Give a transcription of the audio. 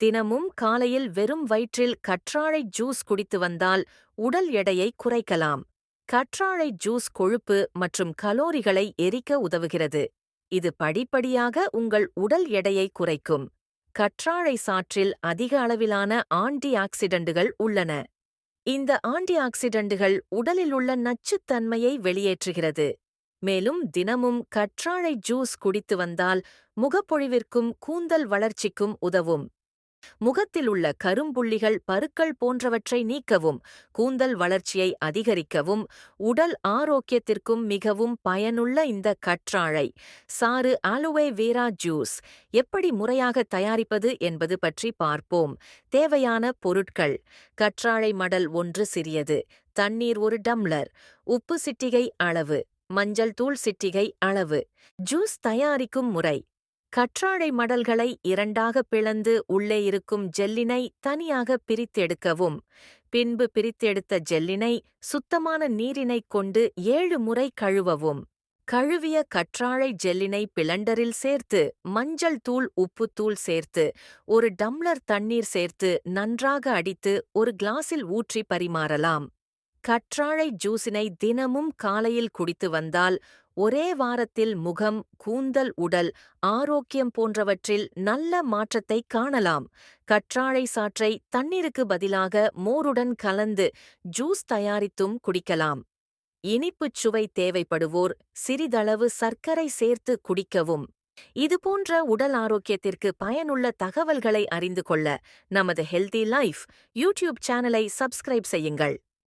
தினமும் காலையில் வெறும் வயிற்றில் கற்றாழை ஜூஸ் குடித்து வந்தால் உடல் எடையை குறைக்கலாம். கற்றாழை ஜூஸ் கொழுப்பு மற்றும் கலோரிகளை எரிக்க உதவுகிறது. இது படிப்படியாக உங்கள் உடல் எடையை குறைக்கும். கற்றாழை சாற்றில் அதிக அளவிலான ஆன்டி ஆக்சிடென்ட்டுகள் உள்ளன. இந்த ஆன்டி ஆக்சிடென்ட்டுகள் உடலில் உள்ள நச்சுத்தன்மையை வெளியேற்றுகிறது. மேலும் தினமும் கற்றாழை ஜூஸ் குடித்து வந்தால் முகப்பொழிவிற்கும் கூந்தல் வளர்ச்சிக்கும் உதவும். முகத்தில் உள்ள கரும்புள்ளிகள் பருக்கள் போன்றவற்றை நீக்கவும் கூந்தல் வளர்ச்சியை அதிகரிக்கவும் உடல் ஆரோக்கியத்திற்கும் மிகவும் பயனுள்ள இந்த கற்றாழை. சாறு ஆலுவே வேரா ஜூஸ் எப்படி முறையாக தயாரிப்பது என்பது பற்றி பார்ப்போம். தேவையான பொருட்கள். கற்றாழை மடல் ஒன்று சிறியது. தண்ணீர் ஒரு டம்ளர். உப்பு சிட்டிகை அளவு. மஞ்சள் தூள் சிட்டிகை அளவு. ஜூஸ் தயாரிக்கும் முறை. கற்றாழை மடல்களை இரண்டாக பிளந்து உள்ளே இருக்கும் ஜெல்லினை தனியாக பிரித்தெடுக்கவும். பின்பு பிரித்தெடுத்த ஜெல்லினை சுத்தமான நீரினைக் கொண்டு ஏழு முறை கழுவவும். கழுவிய கற்றாழை ஜெல்லினை பிளண்டரில் சேர்த்து மஞ்சள் தூள் உப்புத்தூள் சேர்த்து ஒரு டம்ளர் தண்ணீர் சேர்த்து நன்றாக அடித்து ஒரு கிளாஸில் ஊற்றி பரிமாறலாம். கற்றாழை ஜூஸினை தினமும் காலையில் குடித்து வந்தால் ஒரே வாரத்தில் முகம் கூந்தல் உடல் ஆரோக்கியம் போன்றவற்றில் நல்ல மாற்றத்தை காணலாம். கற்றாழை சாற்றை தண்ணீருக்கு பதிலாக மோருடன் கலந்து ஜூஸ் தயாரித்தும் குடிக்கலாம். இனிப்புச் சுவை தேவைப்படுவோர் சிறிதளவு சர்க்கரை சேர்த்து குடிக்கவும். இதுபோன்ற உடல் ஆரோக்கியத்திற்கு பயனுள்ள தகவல்களை அறிந்து கொள்ள நமது ஹெல்தி லைஃப் யூடியூப் சேனலை சப்ஸ்கிரைப் செய்யுங்கள்.